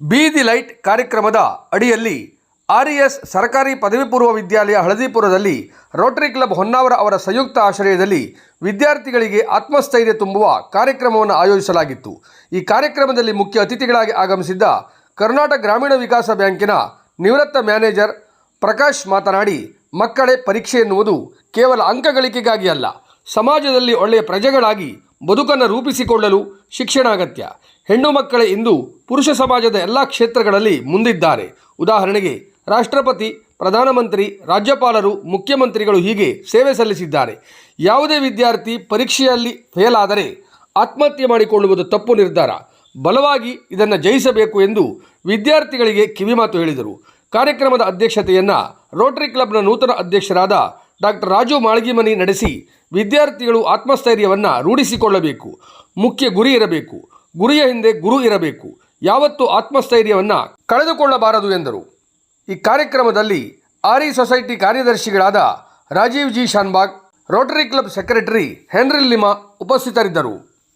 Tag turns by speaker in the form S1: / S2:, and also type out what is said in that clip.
S1: ಬೀದಿ ಲೈಟ್ ಕಾರ್ಯಕ್ರಮದ ಅಡಿಯಲ್ಲಿ ಆರ್ಇಎಸ್ ಸರ್ಕಾರಿ ಪದವಿ ಪೂರ್ವ ವಿದ್ಯಾಲಯ ಹಳದಿಪುರದಲ್ಲಿ ರೋಟರಿ ಕ್ಲಬ್ ಹೊನ್ನಾವರ ಅವರ ಸಂಯುಕ್ತ ಆಶ್ರಯದಲ್ಲಿ ವಿದ್ಯಾರ್ಥಿಗಳಿಗೆ ಆತ್ಮಸ್ಥೈರ್ಯ ತುಂಬುವ ಕಾರ್ಯಕ್ರಮವನ್ನು ಆಯೋಜಿಸಲಾಗಿತ್ತು. ಈ ಕಾರ್ಯಕ್ರಮದಲ್ಲಿ ಮುಖ್ಯ ಅತಿಥಿಗಳಾಗಿ ಆಗಮಿಸಿದ್ದ ಕರ್ನಾಟಕ ಗ್ರಾಮೀಣ ವಿಕಾಸ ಬ್ಯಾಂಕಿನ ನಿವೃತ್ತ ಮ್ಯಾನೇಜರ್ ಪ್ರಕಾಶ್ ಮಾತನಾಡಿ, ಮಕ್ಕಳೇ ಪರೀಕ್ಷೆ ಎನ್ನುವುದು ಕೇವಲ ಅಂಕಗಳಿಕೆಗಾಗಿ ಅಲ್ಲ, ಸಮಾಜದಲ್ಲಿ ಒಳ್ಳೆಯ ಪ್ರಜೆಗಳಾಗಿ ಬದುಕನ್ನು ರೂಪಿಸಿಕೊಳ್ಳಲು ಶಿಕ್ಷಣ ಅಗತ್ಯ. ಹೆಣ್ಣು ಮಕ್ಕಳೇ ಇಂದು ಪುರುಷ ಸಮಾಜದ ಎಲ್ಲ ಕ್ಷೇತ್ರಗಳಲ್ಲಿ ಮುಂದಿದ್ದಾರೆ. ಉದಾಹರಣೆಗೆ, ರಾಷ್ಟ್ರಪತಿ, ಪ್ರಧಾನಮಂತ್ರಿ, ರಾಜ್ಯಪಾಲರು, ಮುಖ್ಯಮಂತ್ರಿಗಳು ಹೀಗೆ ಸೇವೆ ಸಲ್ಲಿಸಿದ್ದಾರೆ. ಯಾವುದೇ ವಿದ್ಯಾರ್ಥಿ ಪರೀಕ್ಷೆಯಲ್ಲಿ ಫೇಲ್ ಆದರೆ ಆತ್ಮಹತ್ಯೆ ಮಾಡಿಕೊಳ್ಳುವುದು ತಪ್ಪು ನಿರ್ಧಾರ. ಬಲವಾಗಿ ಇದನ್ನು ಜಯಿಸಬೇಕು ಎಂದು ವಿದ್ಯಾರ್ಥಿಗಳಿಗೆ ಕಿವಿಮಾತು ಹೇಳಿದರು. ಕಾರ್ಯಕ್ರಮದ ಅಧ್ಯಕ್ಷತೆಯನ್ನು ರೋಟರಿ ಕ್ಲಬ್ನ ನೂತನ ಅಧ್ಯಕ್ಷರಾದ ಡಾಕ್ಟರ್ ರಾಜು ಮಾಳಗಿಮನಿ ನಡೆಸಿ ವಿದ್ಯಾರ್ಥಿಗಳು ಆತ್ಮಸ್ಥೈರ್ಯವನ್ನು ರೂಢಿಸಿಕೊಳ್ಳಬೇಕು. ಮುಖ್ಯ ಗುರಿ ಇರಬೇಕು. ಗುರಿಯ ಹಿಂದೆ ಗುರು ಇರಬೇಕು. ಯಾವತ್ತೂ ಆತ್ಮಸ್ಥೈರ್ಯವನ್ನು ಕಳೆದುಕೊಳ್ಳಬಾರದು ಎಂದರು. ಈ ಕಾರ್ಯಕ್ರಮದಲ್ಲಿ ಆರಿ ಸೊಸೈಟಿ ಕಾರ್ಯದರ್ಶಿಗಳಾದ Rajeev G. Shanbhag, rotary club secretary Henry Lima ಉಪಸ್ಥಿತರಿದ್ದರು.